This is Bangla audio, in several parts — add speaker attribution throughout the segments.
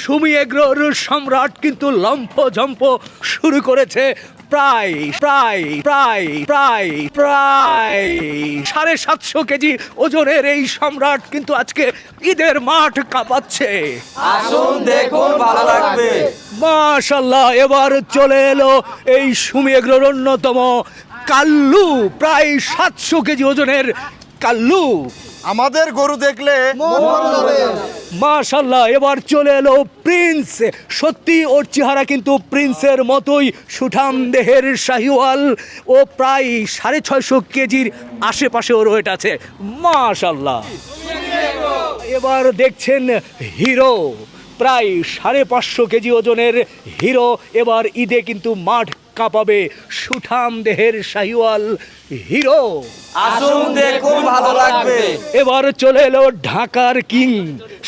Speaker 1: সুমি এগ্রোর সম্রাট কিন্তু লম্ফ জম্প শুরু করেছে প্রায় প্রায় প্রায় প্রায় প্রায়। সাড়ে সাতশো কেজি ওজনের এই সম্রাট কিন্তু আজকে ঈদের মাঠ কাঁপাচ্ছে।
Speaker 2: আসুন দেখুন ভালো লাগবে।
Speaker 1: মাশাল্লাহ এবার চলে এলো এই সুমি এগ্রোর অন্যতম কাল্লু প্রায় সাতশো কেজি ওজনের কাল্লু।
Speaker 3: আমাদের গরু দেখলে
Speaker 1: মাশাল্লাহ এবার চলে এলো প্রিন্স। সত্যি ওর চেহারা কিন্তু প্রিন্সের মতোই সুঠাম দেহের শাহিওয়াল ও প্রায় সাড়ে ছয়শো কেজির আশেপাশে ওর ওয়েট আছে। মাশাল্লাহ এবার দেখছেন হিরো প্রায় সাড়ে পাঁচশো কেজি ওজনের হিরো। এবার ঈদে কিন্তু মাঠ কাঁপাবে সুঠাম দেহের শাহিওয়াল হিরো।
Speaker 2: আসুন দেখুন ভালো লাগবে।
Speaker 1: এবার চলে এলো ঢাকার কিং।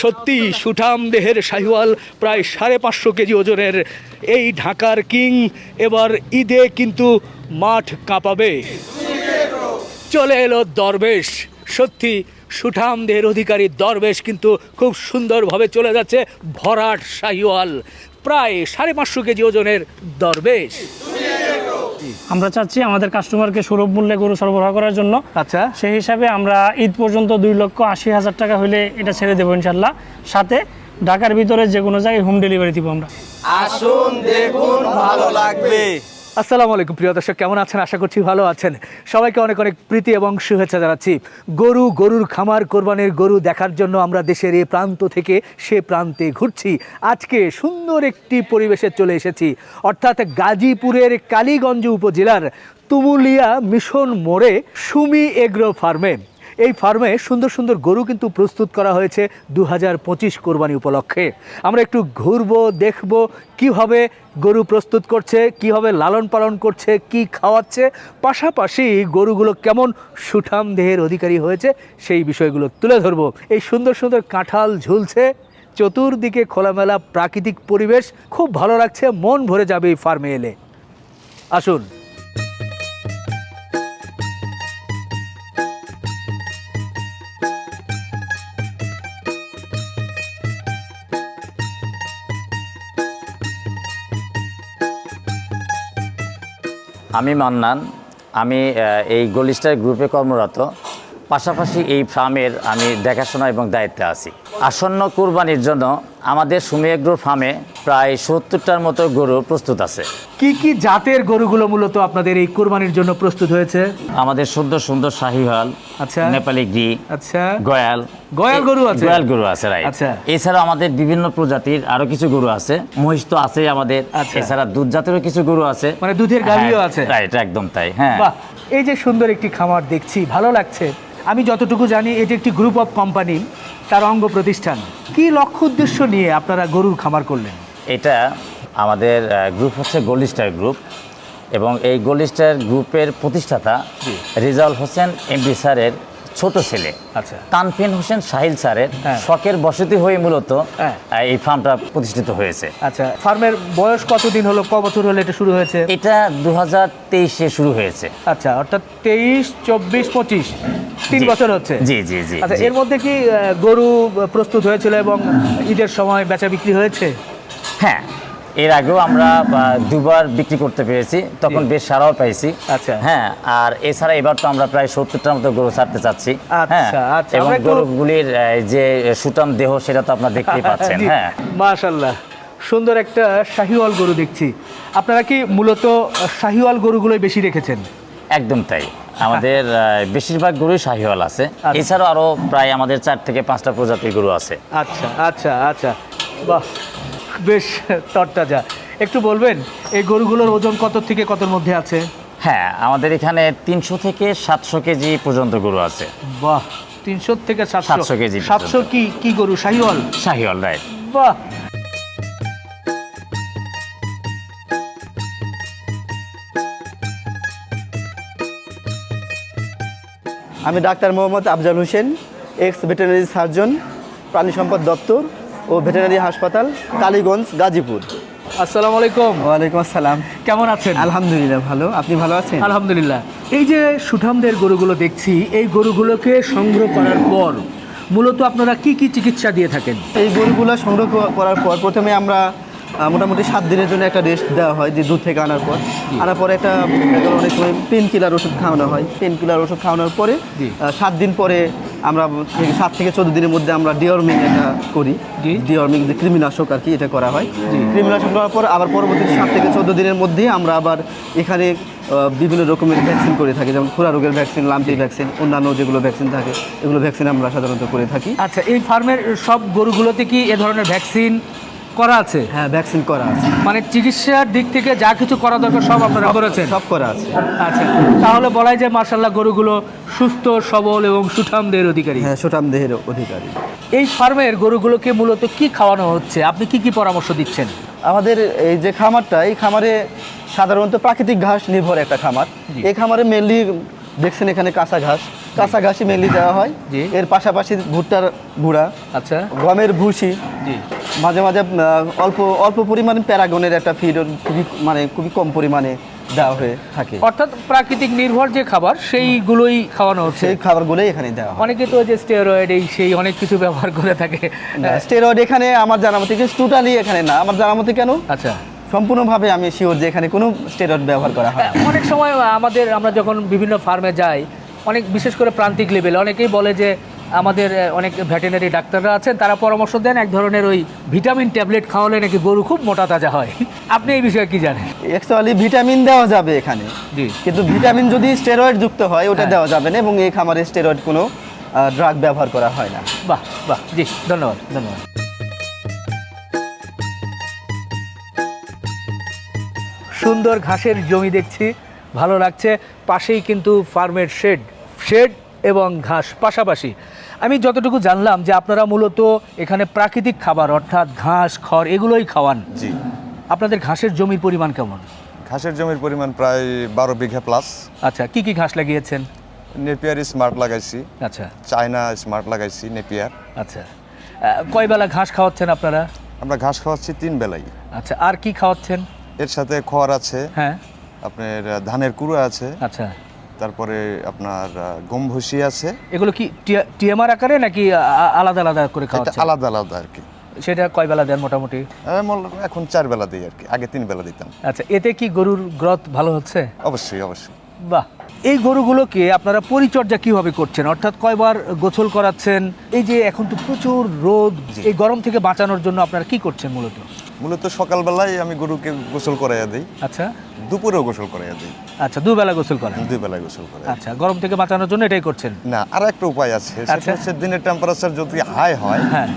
Speaker 1: সত্যি সুঠাম দেহের শাহিওয়াল প্রায় সাড়ে পাঁচশো কেজি ওজনের। এই ঢাকার কিং এবার ঈদে কিন্তু মাঠ কাঁপাবে। চলে এলো দরবেশ। সত্যি সুঠাম দেহের অধিকারী দরবেশ কিন্তু খুব সুন্দরভাবে চলে যাচ্ছে ভরাট শাহিওয়াল। প্রায় সাড়ে পাঁচশো কেজি ওজনের দরবেশ।
Speaker 4: আমরা চাচ্ছি আমাদের কাস্টমারকে সুলভ মূল্যে গরু সরবরাহ করার জন্য।
Speaker 1: আচ্ছা।
Speaker 4: সেই হিসাবে আমরা ঈদ পর্যন্ত দুই লক্ষ আশি হাজার টাকা হলে এটা ছেড়ে দেবো ইনশাল্লাহ সাথে ঢাকার ভিতরে যে কোনো জায়গায় হোম ডেলিভারি দিব আমরা।
Speaker 2: আসুন দেখুন ভালো লাগবে।
Speaker 1: আসসালামু আলাইকুম, প্রিয় দর্শক, কেমন আছেন? আশা করছি ভালো আছেন। সবাইকে অনেক অনেক প্রীতি এবং শুভেচ্ছা জানাচ্ছি। গরু, গরুর খামার, কোরবানির গরু দেখার জন্য আমরা দেশের এ প্রান্ত থেকে সে প্রান্তে ঘুরছি। আজকে সুন্দর একটি পরিবেশে চলে এসেছি। অর্থাৎ গাজীপুরের কালীগঞ্জ উপজেলার তুমুলিয়া মিশন মোড়ে সুমি এগ্রো ফার্মে। এই ফার্মে সুন্দর সুন্দর গরু কিন্তু প্রস্তুত করা হয়েছে দু হাজার পঁচিশ কোরবানি উপলক্ষে। আমরা একটু ঘুরবো, দেখব কীভাবে গরু প্রস্তুত করছে, কীভাবে লালন পালন করছে, কি খাওয়াচ্ছে, পাশাপাশি গরুগুলো কেমন সুঠাম দেহের অধিকারী হয়েছে সেই বিষয়গুলো তুলে ধরবো। এই সুন্দর সুন্দর কাঁঠাল ঝুলছে, চতুর্দিকে খোলামেলা প্রাকৃতিক পরিবেশ, খুব ভালো লাগছে, মন ভরে যাবে এই ফার্মে এলে। আসুন।
Speaker 5: আমি মান্নান আমি এই গোলিস্টার গ্রুপে কর্মরত। পাশাপাশি এই ফার্মের আমি দেখাশোনা এবং দায়িত্বে আছি আসন্ন কুরবানির জন্য আমাদের সুমিয়াগ্রো ফার্মে প্রায় সত্তরটার মতো গরু প্রস্তুত আছে
Speaker 1: কি কি জাতের গরুগুলো মূলত আপনাদের এই কোরবানির জন্য প্রস্তুত হয়েছে
Speaker 5: আমাদের সুন্দর সুন্দর শাহিহাল
Speaker 1: আচ্ছা।
Speaker 5: নেপালি গ্রি
Speaker 1: আচ্ছা
Speaker 5: গয়াল
Speaker 1: গয়াল গরু আছে?
Speaker 5: গয়াল গরু আছে রাইট
Speaker 1: আচ্ছা।
Speaker 5: এছাড়া আমাদের বিভিন্ন প্রজাতির আরও কিছু গরু আছে মহিষ তো আছেই আমাদের
Speaker 1: আচ্ছা।
Speaker 5: এছাড়া দুধ জাতেরও কিছু গরু আছে
Speaker 1: মানে দুধের গাভীও আছে?
Speaker 5: রাইট একদম তাই হ্যাঁ
Speaker 1: বাহ এই যে সুন্দর একটি খামার দেখছি ভালো লাগছে আমি যতটুকু জানি এটি একটি গ্রুপ অফ কোম্পানি তার অঙ্গ প্রতিষ্ঠান। কি লক্ষ্য উদ্দেশ্য নিয়ে আপনারা গরুর খামার করলেন?
Speaker 5: এটা আমাদের গ্রুপ হচ্ছে গোলিস্টার গ্রুপ এবং এই গোলিস্টার গ্রুপের প্রতিষ্ঠাতা রিজাউল হোসেন এমবি স্যারের ছোট ছেলে।
Speaker 1: আচ্ছা।
Speaker 5: তানফিন হোসেন সাহিল স্যারের
Speaker 1: হ্যাঁ।
Speaker 5: শখের বসতি হয়ে মূলত
Speaker 1: হ্যাঁ।
Speaker 5: এই ফার্মটা প্রতিষ্ঠিত হয়েছে।
Speaker 1: আচ্ছা ফার্মের বয়স কতদিন হলো? ক বছর হলো এটা শুরু হয়েছে?
Speaker 5: এটা দু হাজার তেইশে শুরু হয়েছে।
Speaker 1: আচ্ছা অর্থাৎ তেইশ চব্বিশ পঁচিশ তিন বছর হচ্ছে।
Speaker 5: জি, জি, জি,
Speaker 1: আচ্ছা এর মধ্যে কি গরু প্রস্তুত হয়েছিল এবং ঈদের সময় বেচা বিক্রি হয়েছে?
Speaker 5: হ্যাঁ এর আগেও আমরা দুবার বিক্রি করতে পেরেছি তখন বেশ সারাও পাইছি।
Speaker 1: আচ্ছা।
Speaker 5: হ্যাঁ আর এছাড়া এবার তো আমরা প্রায় সত্তরটার মতো গরু ছাড়তে চাচ্ছি। হ্যাঁ
Speaker 1: আচ্ছা, আচ্ছা,
Speaker 5: এবং গরুগুলির যে সুটাম দেহ সেটা তো আপনারা দেখতেই পাচ্ছেন হ্যাঁ।
Speaker 1: মাশাল্লাহ। সুন্দর একটা শাহিওয়াল গরু দেখছি। আপনারা কি মূলত শাহিওয়াল গরুগুলোই বেশি রেখেছেন?
Speaker 5: একদম তাই। আমাদের বেশিরভাগ গরুই শাহিওয়াল আছে।
Speaker 1: আচ্ছা।
Speaker 5: এছাড়াও আরও প্রায় আমাদের চার থেকে পাঁচটা প্রজাতির গরু আছে।
Speaker 1: আচ্ছা আচ্ছা আচ্ছা। বাহ। বেশ তরতাজা। একটু বলবেন এই গরুগুলোর ওজন কত থেকে কতর মধ্যে আছে?
Speaker 5: হ্যাঁ আমাদের এখানে তিনশো থেকে সাতশো কেজি পর্যন্ত গরু আছে।
Speaker 1: বাহ তিনশো থেকে সাতশো।
Speaker 5: কেজি
Speaker 1: সাতশো কি কি গরু? শাহিওয়াল?
Speaker 5: শাহিওয়াল রাইট।
Speaker 1: বাহ।
Speaker 6: আমি doctor Mohammad Afzal Hossain ex veterinary surgeon প্রাণী সম্পদ দপ্তর ও ভেটেরিনারি হাসপাতাল কালীগঞ্জ গাজীপুর।
Speaker 1: আসসালামু আলাইকুম।
Speaker 6: ওয়ালাইকুম আসসালাম।
Speaker 1: কেমন আছেন?
Speaker 6: আলহামদুলিল্লাহ ভালো। আপনি ভালো আছেন?
Speaker 1: আলহামদুলিল্লাহ। এই যে সুঠামদের গরুগুলো দেখছি এই গরুগুলোকে সংগ্রহ করার পর মূলত আপনারা কি কি চিকিৎসা দিয়ে থাকেন?
Speaker 6: এই গরুগুলো সংগ্রহ করার পর প্রথমে আমরা মোটামুটি সাত দিনের জন্য একটা রেস্ট দেওয়া হয় যে দুধ থেকে আনার পর। আনার পরে একটা অনেক সময় পেন কিলার ওষুধ খাওয়ানো হয়। পেন কিলার ওষুধ খাওয়ানোর পরে সাত দিন পরে আমরা সাত থেকে চোদ্দ দিনের মধ্যে আমরা ডিওর্মিং এটা করি। ডিওর্মিং যে কৃমিনাশক আর কি এটা করা হয়। কৃমিনাশক করার পর আবার পরবর্তী সাত থেকে চোদ্দ দিনের মধ্যে আমরা আবার এখানে বিভিন্ন রকমের ভ্যাকসিন করে থাকি। যেমন খুরা রোগের ভ্যাকসিন লাম্পি ভ্যাকসিন অন্যান্য যেগুলো ভ্যাকসিন থাকে এগুলো ভ্যাকসিন আমরা সাধারণত করে থাকি।
Speaker 1: আচ্ছা এই ফার্মের সব গরুগুলোতে কি এ ধরনের ভ্যাকসিন করা আছে?
Speaker 6: হ্যাঁ ভ্যাকসিন করা আছে।
Speaker 1: মানে চিকিৎসার দিক থেকে যা কিছু করা দরকার সব আপনারা করেছেন?
Speaker 6: সব করা আছে।
Speaker 1: আচ্ছা তাহলে বলাই যায় মার্শাল্লাহ গরুগুলো সুস্থ সবল এবং সুঠামদের অধিকারী।
Speaker 6: হ্যাঁ সুঠাম দেহের অধিকারী।
Speaker 1: এই ফার্মের গরুগুলোকে মূলত কি খাওয়ানো হচ্ছে? আপনি কি কি পরামর্শ দিচ্ছেন?
Speaker 6: আমাদের এই যে খামারটা এই খামারে সাধারণত প্রাকৃতিক ঘাস নির্ভর একটা খামার। এই খামারে মেনলি দেখছেন এখানে কাঁচা ঘাস। কাঁচা ঘাসই মেনলি দেওয়া হয়। এর পাশাপাশি ভুট্টার গুঁড়া
Speaker 1: আচ্ছা।
Speaker 6: গমের ভুসি।
Speaker 1: জি।
Speaker 6: মাঝে মাঝে অল্প অল্প পরিমাণে প্যারাগনের একটা ফিড খুবই মানে খুবই কম পরিমাণে দেওয়া হয়ে থাকে।
Speaker 1: অর্থাৎ প্রাকৃতিক নির্ভর যে খাবার সেইগুলোই খাওয়ানো হচ্ছে।
Speaker 6: সেই খাবারগুলোই এখানে দেওয়া হয়।
Speaker 1: অনেকে তো যে স্টেরয়েড এই সেই অনেক কিছু ব্যবহার করে থাকে।
Speaker 6: স্টেরয়েড এখানে আমার জানা মতে টোটালি এখানে না। আমার জানা মতে কেন?
Speaker 1: আচ্ছা।
Speaker 6: সম্পূর্ণভাবে আমি শিওর যে এখানে কোনো স্টেরয়েড ব্যবহার করা হয় না।
Speaker 1: অনেক সময় আমাদের আমরা যখন বিভিন্ন ফার্মে যাই অনেক বিশেষ করে প্রান্তিক লেভেলে অনেকেই বলে যে আমাদের অনেক ভেটেনারি ডাক্তাররা আছেন তারা পরামর্শ দেন এক ধরনের ওই ভিটামিন ট্যাবলেট খাওয়ালে নাকি গরু খুব মোটা তাজা হয়। আপনি এই বিষয়ে কি জানেন?
Speaker 6: অ্যাকচুয়ালি ভিটামিন দেওয়া যাবে এখানে।
Speaker 1: জি।
Speaker 6: কিন্তু ভিটামিন যদি স্টেরয়েড যুক্ত হয় ওটা
Speaker 1: হ্যাঁ।
Speaker 6: দেওয়া যাবে না এবং এই খামারে স্টেরয়েড কোনো ড্রাগ ব্যবহার করা হয় না।
Speaker 1: বাহ বাহ জি ধন্যবাদ ধন্যবাদ। সুন্দর ঘাসের জমি দেখছি ভালো লাগছে। পাশেই কিন্তু ফার্মের শেড শেড এবং ঘাস পাশাপাশি। আমি যতটুকু জানলাম যে আপনারা মূলত এখানে প্রাকৃতিক খাবার অর্থাৎ ঘাস খড় এগুলোই খাওয়ান।
Speaker 3: জি।
Speaker 1: আপনাদের ঘাসের জমির পরিমাণ কেমন?
Speaker 3: ঘাসের জমির পরিমাণ প্রায় বারো বিঘা প্লাস
Speaker 1: আচ্ছা কি কি ঘাস লাগিয়েছেন?
Speaker 3: নেপিয়ার স্মার্ট লাগাইছি।
Speaker 1: আচ্ছা।
Speaker 3: চায়না স্মার্ট লাগাইছি নেপিয়ার।
Speaker 1: আচ্ছা। কয় বেলা ঘাস খাওয়াচ্ছেন আপনারা?
Speaker 3: আমরা ঘাস খাওয়াচ্ছি তিন বেলাই।
Speaker 1: আচ্ছা আর কি খাওয়াচ্ছেন?
Speaker 3: এর সাথে খড় আছে।
Speaker 1: হ্যাঁ।
Speaker 3: আপনার ধানের কুড়ো আছে।
Speaker 1: আচ্ছা।
Speaker 3: তারপরে আপনার গম ভুসি আছে।
Speaker 1: এগুলো কি টিএমআর আকারে নাকি আলাদা আলাদা করে খাওয়া
Speaker 3: আলাদা আলাদা আর কি।
Speaker 1: সেটা কয় বেলা দেন মোটামুটি?
Speaker 3: এখন চার বেলা দিই আর কি। আগে তিন বেলা দিতাম।
Speaker 1: আচ্ছা এতে কি গরুর গ্রথ ভালো হচ্ছে?
Speaker 3: অবশ্যই অবশ্যই।
Speaker 1: বাহ! এই গরুগুলোকে আপনারা পরিচর্যা কীভাবে করছেন? অর্থাৎ কয়বার গোসল করাচ্ছেন? এই যে এখন তো প্রচুর রোদ এই গরম থেকে বাঁচানোর জন্য আপনারা কি করছেন মূলত?
Speaker 3: মূলত সকালবেলায় আমি গরুকে গোসল করাইয়া দিই।
Speaker 1: আচ্ছা।
Speaker 3: দুপুরেও গোসল করাইয়া দিই।
Speaker 1: আচ্ছা দুবেলা গোসল করেন?
Speaker 3: দুবেলা গোসল করে
Speaker 1: আচ্ছা গরম থেকে বাঁচানোর জন্য এটাই করছেন?
Speaker 3: না আর একটা উপায় আছে
Speaker 1: আচ্ছা।
Speaker 3: সেটা হচ্ছে দিনের টেম্পারেচার যদি হাই হয়
Speaker 1: হ্যাঁ।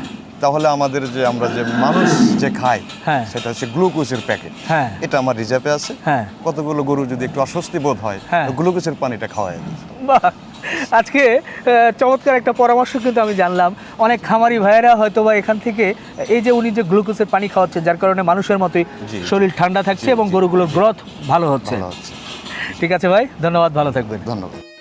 Speaker 3: তাহলে আমাদের যে আমরা যে মানুষ যে খাই
Speaker 1: হ্যাঁ।
Speaker 3: সেটা হচ্ছে গ্লুকোজের প্যাকেট।
Speaker 1: হ্যাঁ।
Speaker 3: এটা আমার রিজার্ভে আছে।
Speaker 1: হ্যাঁ।
Speaker 3: কতগুলো গরু যদি একটু অস্বস্তি বোধ হয়। গ্লুকোজের পানিটা খাওয়াই দিই।
Speaker 1: আজকে চমৎকার একটা পরামর্শ কিন্তু আমি জানলাম। অনেক খামারি ভাইয়েরা হয়তো বা এখান থেকে এই যে উনি যে গ্লুকোজের পানি খাওয়াচ্ছে যার কারণে মানুষের মতোই শরীর ঠান্ডা থাকছে এবং গরুগুলোর গ্রথ ভালো হচ্ছে। ঠিক আছে ভাই ধন্যবাদ ভালো থাকবেন।
Speaker 3: ধন্যবাদ।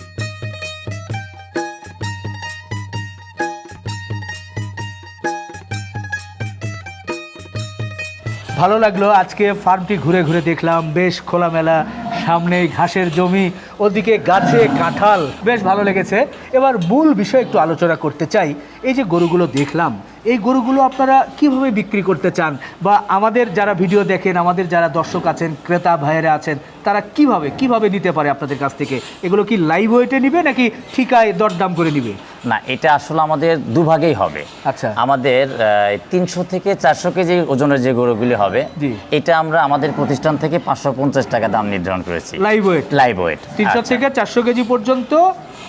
Speaker 1: ভালো লাগল। আজকে ফার্মটি ঘুরে ঘুরে দেখলাম। বেশ খোলামেলা সামনে ঘাসের জমি, ওদিকে গাছে কাঁঠাল। বেশ ভালো লেগেছে। এবার মূল বিষয় একটু আলোচনা করতে চাই। এই যে গরুগুলো দেখলাম এই গরুগুলো আপনারা কীভাবে বিক্রি করতে চান? বা আমাদের যারা ভিডিও দেখেন আমাদের যারা দর্শক আছেন ক্রেতা ভাইয়েরা আছেন তারা কীভাবে কীভাবে নিতে পারে আপনাদের কাছ থেকে? এগুলো কি লাইভ ওয়েটে নিবে নাকি ঠিকায় দরদাম করে নিবে?
Speaker 5: না এটা আসলে আমাদের দুভাগেই হবে।
Speaker 1: আচ্ছা।
Speaker 5: আমাদের তিনশো থেকে চারশো কেজি ওজনের যে গরুগুলি হবে এটা আমরা আমাদের প্রতিষ্ঠান থেকে পাঁচশো পঞ্চাশ টাকা দাম নির্ধারণ করেছি।
Speaker 1: লাইভ ওয়েট
Speaker 5: লাইভ ওয়েট
Speaker 1: তিনশো থেকে চারশো কেজি পর্যন্ত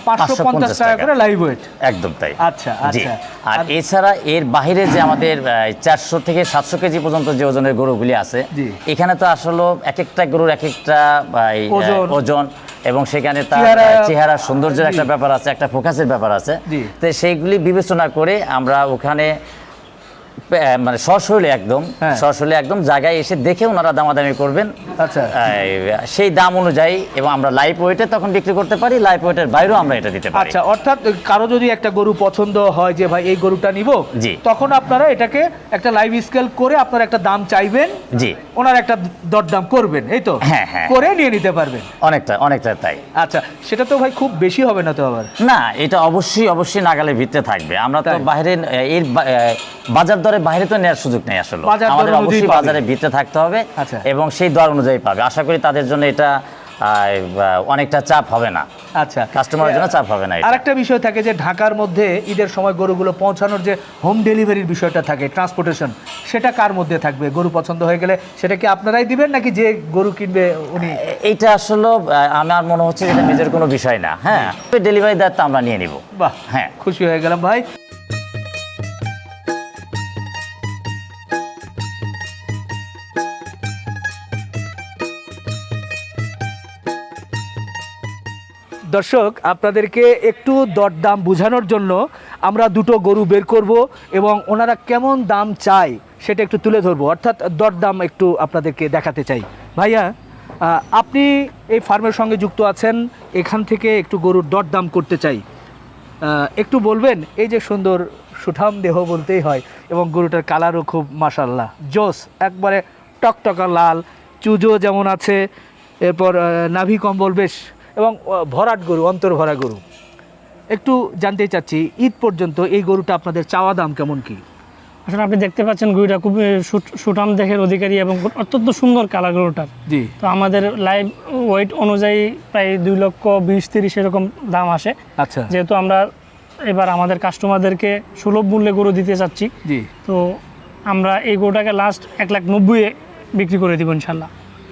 Speaker 1: পাঁচশো
Speaker 5: 550
Speaker 1: পঞ্চাশ টাকা। করে লাইভ ওয়েট
Speaker 5: একদম তাই।
Speaker 1: আচ্ছা, আচ্ছা।
Speaker 5: আর এছাড়া এর বাইরে যে আমাদের চারশো থেকে সাতশো কেজি পর্যন্ত যে ওজনের গরুগুলি আছে এখানে তো আসলে এক একটা গরুর এক একটা
Speaker 1: ওজন।
Speaker 5: এবং সেখানে তার
Speaker 1: চেহারা-
Speaker 5: সৌন্দর্যের একটা ব্যাপার আছে একটা ফোকাসের ব্যাপার আছে। তো সেইগুলি বিবেচনা করে আমরা ওখানে মানে সশরীরে একদম
Speaker 1: হ্যাঁ।
Speaker 5: সশরীরে একদম জায়গায় এসে দেখে ওনারা দামাদামি করবেন
Speaker 1: আচ্ছা।
Speaker 5: সেই দাম অনুযায়ী এবং আমরা লাইফ ওয়েটে তখন বিক্রি করতে পারি লাইফ ওয়েটের বাইরেও আমরা এটা দিতে পারি
Speaker 1: আচ্ছা অর্থাৎ কারও যদি একটা গরু পছন্দ হয় যে ভাই এই গরুটা নিব
Speaker 5: জি।
Speaker 1: তখন আপনারা এটাকে একটা লাইভ স্কেল করে আপনারা একটা দাম চাইবেন
Speaker 5: জি
Speaker 1: ওনার একটা দরদাম করবেন এই তো
Speaker 5: হ্যাঁ, হ্যাঁ।
Speaker 1: করে নিয়ে নিতে পারবেন
Speaker 5: অনেকটা অনেকটা তাই
Speaker 1: আচ্ছা সেটা তো ভাই খুব বেশি হবে না তো আবার
Speaker 5: না এটা অবশ্যই অবশ্যই নাগালের ভিত্তে থাকবে আমরা তো? বাইরে এর বাজার দরে বাইরে তো নেওয়ার সুযোগ নেই আসলে। আমাদের অবশ্যই। বাজারে ভিত্তে থাকতে হবে
Speaker 1: আচ্ছা।
Speaker 5: এবং সেই দর অনুযায়ী পাবে। আশা করি তাদের জন্য এটা অনেকটা চাপ হবে না।
Speaker 1: আচ্ছা।
Speaker 5: কাস্টমারের জন্য চাপ হবে না।
Speaker 1: আরেকটা বিষয় থাকে যে ঢাকার মধ্যে ঈদের সময় গরুগুলো পৌঁছানোর যে হোম ডেলিভারির বিষয়টা থাকে ট্রান্সপোর্টেশন সেটা কার মধ্যে থাকবে? গরু পছন্দ হয়ে গেলে সেটা কি আপনারাই দিবেন নাকি যে গরু কিনবে উনি?
Speaker 5: এইটা আসলে আমার মনে হচ্ছে এটা নিজের কোনো বিষয় না। হ্যাঁ ডেলিভারি দায়িত্ব আমরা নিয়ে নিব।
Speaker 1: বাহ
Speaker 5: হ্যাঁ।
Speaker 1: খুশি হয়ে গেলাম ভাই। দর্শক, আপনাদেরকে একটু দরদাম বোঝানোর জন্য আমরা দুটো গরু বের করব এবং ওনারা কেমন দাম চায় সেটা একটু তুলে ধরবো। অর্থাৎ দরদাম একটু আপনাদেরকে দেখাতে চাই। ভাইয়া আপনি এই ফার্মের সঙ্গে যুক্ত আছেন, এখান থেকে একটু গরুর দরদাম করতে চাই। একটু বলবেন, এই যে সুন্দর সুঠাম দেহ বলতেই হয় এবং গরুটার কালারও খুব মাসাল্লাহ জোস, একবারে টকটকা লাল, চুজো যেমন আছে, এরপর নাভি কম্বল, বেশ এবং ভরাট গরু অন্তর ভরা গরু। একটু জানতে চাচ্ছি ঈদ পর্যন্ত এই গরুটা আপনাদের চাওয়া দাম কেমন কি?
Speaker 4: আসলে আপনি দেখতে পাচ্ছেন গরুটা খুব সুট- সুঠাম দেখের অধিকারী এবং অত্যন্ত সুন্দর কালার গরুটার।
Speaker 1: জি।
Speaker 4: তো আমাদের লাইভ ওয়েট অনুযায়ী প্রায় দুই লক্ষ বিশ তিরিশ এরকম দাম আসে।
Speaker 1: আচ্ছা।
Speaker 4: যেহেতু আমরা এবার আমাদের কাস্টমারদেরকে সুলভ মূল্যে গরু দিতে চাচ্ছি
Speaker 1: জি।
Speaker 4: তো আমরা এই গরুটাকে লাস্ট এক লাখ নব্বই বিক্রি করে দিব ইনশাল্লাহ।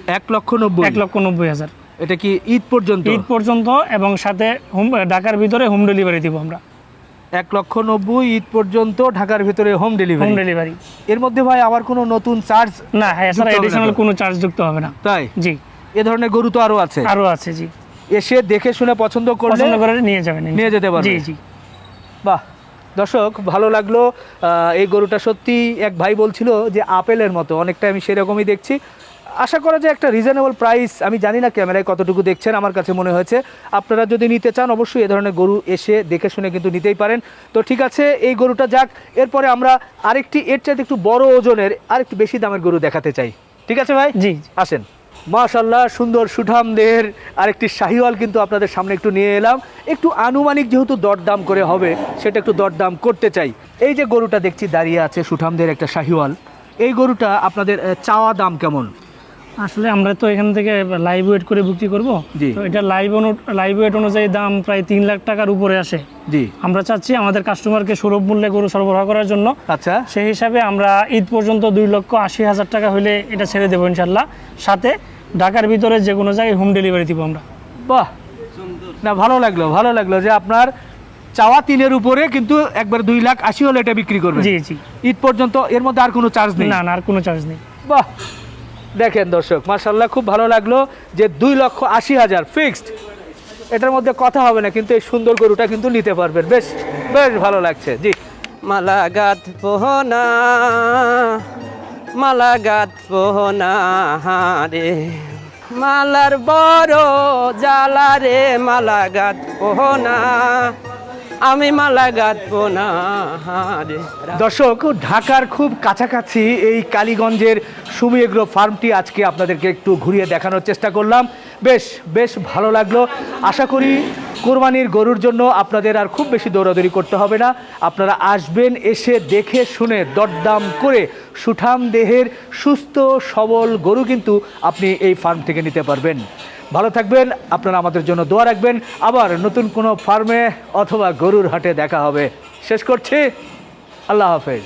Speaker 1: এক লক্ষ নব্বই?
Speaker 4: এক লক্ষ নব্বই হাজার।
Speaker 1: এটা কি ঈদ পর্যন্ত?
Speaker 4: ঈদ পর্যন্ত এবং সাথে হোম ঢাকার ভিতরে হোম ডেলিভারি দিব আমরা।
Speaker 1: এক লক্ষ নব্বই ঈদ পর্যন্ত ঢাকার ভিতরে হোম ডেলিভারি।
Speaker 4: Home
Speaker 1: delivery. এর মধ্যে ভাই আমার কোনো নতুন চার্জ
Speaker 4: না হ্যাঁ এডিশনাল কোনো চার্জ যুক্ত হবে না।
Speaker 1: তাই?
Speaker 4: জি।
Speaker 1: এ ধরনের গরু তো আরও আছে?
Speaker 4: আরও আছে জি।
Speaker 1: এসে দেখে শুনে পছন্দ করলে
Speaker 4: পছন্দ করে নিয়ে যাবেন
Speaker 1: নিয়ে যেতে পারবে।
Speaker 4: জি জি।
Speaker 1: বাহ দর্শক ভালো লাগল। এই গরুটা সত্যি এক ভাই বলছিল যে আপেলের মতো অনেকটা আমি সেরকমই দেখছি। আশা করা যায় একটা রিজনেবল প্রাইস আমি জানি না ক্যামেরায় কতটুকু দেখছেন আমার কাছে মনে হয়েছে। আপনারা যদি নিতে চান অবশ্যই এ ধরনের গরু এসে দেখে শুনে কিন্তু নিতেই পারেন। তো ঠিক আছে এই গরুটা যাক এরপরে আমরা আরেকটি এর চাইতে একটু বড় ওজনের আরেকটু বেশি দামের গরু দেখাতে চাই। ঠিক আছে ভাই?
Speaker 4: জি
Speaker 1: আসেন। মাশাল্লাহ সুন্দর সুঠাম দেহের আরেকটি শাহিওয়াল কিন্তু আপনাদের সামনে একটু নিয়ে এলাম। একটু আনুমানিক যেহেতু দরদাম করে হবে সেটা একটু দরদাম করতে চাই। এই যে গরুটা দেখছি দাঁড়িয়ে আছে সুঠামদের একটা শাহিওয়াল। এই গরুটা আপনাদের চাওয়া দাম কেমন?
Speaker 4: আসলে আমরা তো এখান থেকে লাইভ ওয়েট করে বিক্রি করব। তো এটা লাইভ লাইভ ওয়েট অনুযায়ী দাম প্রায় তিন লাখ টাকার উপরে আসে।
Speaker 1: জি।
Speaker 4: আমরা চাচ্ছি আমাদের কাস্টমারকে সুলভ মূল্যে গরু সরবরাহ করার জন্য।
Speaker 1: আচ্ছা।
Speaker 4: সেই হিসাবে আমরা ঈদ পর্যন্ত দুই লক্ষ আশি হাজার টাকা হলে এটা ছেড়ে দেবো ইনশাল্লাহ সাথে ঢাকার ভিতরে যে কোনো জায়গায় হোম ডেলিভারি দিব আমরা।
Speaker 1: বাহ! না ভালো লাগল ভালো লাগল যে আপনার চাওয়া তিনের উপরে কিন্তু একবার দুই লাখ আশি হলে এটা বিক্রি করবেন।
Speaker 4: জি জি।
Speaker 1: ঈদ পর্যন্ত এর মধ্যে আর কোনো চার্জ নেই?
Speaker 4: না না আর কোনো চার্জ নেই।
Speaker 1: বাহ! দেখেন দর্শক মার্শাল্লাহ খুব ভালো লাগল যে দুই লক্ষ আশি হাজার ফিক্সড এটার মধ্যে কথা হবে না, কিন্তু এই সুন্দর গরুটা কিন্তু নিতে পারবেন। বেশ বেশ ভালো লাগছে, জি।
Speaker 2: মালাগাত পোহনা মালাগাত পোহনা রে মালার বড় জ্বালা রে মালাগাত পোহনা আমি মালাগাত পোনা রে
Speaker 1: দর্শক, ঢাকার খুব কাছাকাছি এই কালীগঞ্জের সুমি এগ্রো ফার্মটি আজকে আপনাদেরকে একটু ঘুরিয়ে দেখানোর চেষ্টা করলাম। বেশ বেশ ভালো লাগল। আশা করি কোরবানির গরুর জন্য আপনাদের আর খুব বেশি দৌড়াদৌড়ি করতে হবে না। আপনারা আসবেন, এসে দেখে শুনে দরদাম করে সুঠাম দেহের সুস্থ সবল গরু কিন্তু আপনি এই ফার্ম থেকে নিতে পারবেন। ভালো থাকবেন, আপনারা আমাদের জন্য দোয়া রাখবেন। আবার নতুন কোনো ফার্মে অথবা গরুর হাটে দেখা হবে। শেষ করছি। আল্লাহ হাফেজ।